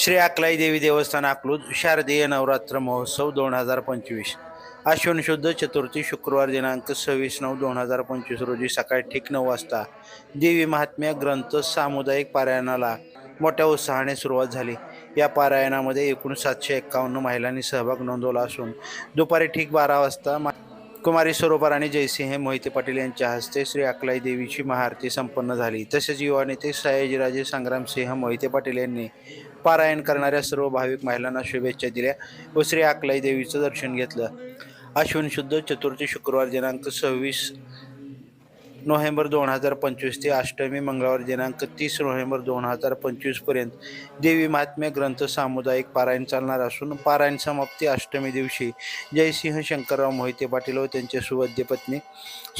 श्री अकलाई देवी देवस्थान अकलूज शारदीय नवरात्र महोत्सव दोन हजार पंचवीस. आश्विन शुद्ध चतुर्थी शुक्रवार दिनांक सव्वीस नऊ दोन हजार पंचवीस रोजी सकाळी ठीक नऊ वाजता देवी महात्म्य ग्रंथ सामुदायिक पारायणाला मोठ्या उत्साहाने सुरुवात झाली. या पारायणामध्ये एकूण सातशे एक्कावन्न महिलांनी सहभाग नोंदवला असून दुपारी ठीक बारा वाजता मा- कुमारी सरोवर आणि जयसिंह मोहिते पाटील यांच्या हस्ते श्री अकलाई देवीची महाआरती संपन्न झाली. तसेच युवा नेते सयाजीराजे संग्रामसिंह मोहिते पाटील यांनी पारायण करणाऱ्या सर्व भाविक महिलांना शुभेच्छा दिल्या. व श्री अकलाई देवीचं दर्शन घेतलं. अश्विन शुद्ध चतुर्थी शुक्रवार दिनांक सव्वीस नोव्हेंबर दोन हजार पंचवीस ते अष्टमी मंगळवार दिनांक तीस नोव्हेंबर दोन हजार पंचवीसपर्यंत देवी महात्म्य ग्रंथ सामुदायिक पारायण चालणार असून पारायण समाप्ती अष्टमी दिवशी. जयसिंह शंकरराव मोहिते पाटील व त्यांचे सुवद्य पत्नी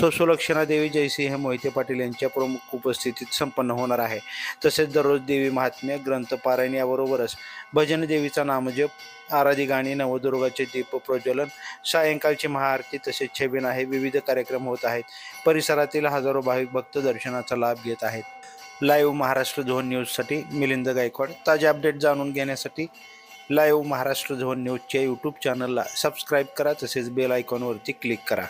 सोसुलक्षणा देवी जयसिंह मोहिते पाटील यांच्या प्रमुख उपस्थितीत संपन्न होणार आहे. तसेच दररोज देवी महात्म्य ग्रंथ पारायण याबरोबरच भजन देवीचा नामजप आराधी गाणी नवदुर्गाचे दीप प्रज्वलन सायंकाळची महाआरती तसेच छबिना आहे विविध कार्यक्रम होत आहेत. परिसरातील हजारो भाविक भक्त दर्शनाचा लाभ घेत आहेत. लाईव्ह महाराष्ट्र झोन न्यूजसाठी मिलिंद गायकवाड. ताजे अपडेट जाणून घेण्यासाठी लाईव्ह महाराष्ट्र झोन न्यूजच्या यूट्यूब चॅनलला सबस्क्राईब करा तसेच बेल आयकॉनवरती क्लिक करा.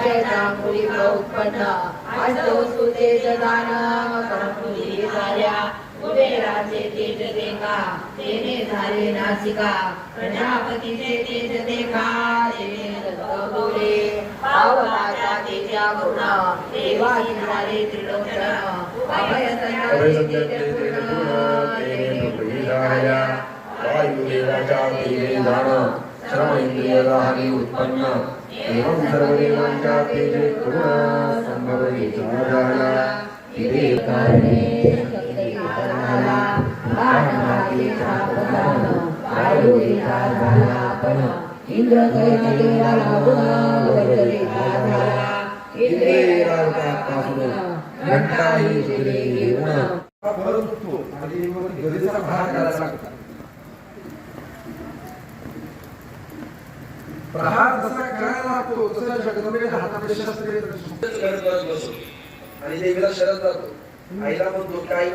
आजचा मुली उत्पन्न असतो सुते दान करमुली झाल्या कुबेराचे तेज देखा तेने झाले नासिका प्रजापतीचे तेज देखा तेने दत्तवले पावलाचा तेजा करुणा देवा झाले त्रिलोचन अभय संज्ञाचे तेज पूर्ण तेने वायुदेवाच्या तेजे जाण श्रम उत्पन्न। एवं सर्वदेवांच्या तेजे करुणा संभवती समाधाना। तिथे कारणे करणारा प्रधान इंद्र आणि मग गरजेचा भार करायला लागतो प्रहार जसा करायला लागतो तसा जगदंबे हातामध्ये शस्त्र घेत असतो. आणि देवीला शरद जातो आईला म्हणतो काय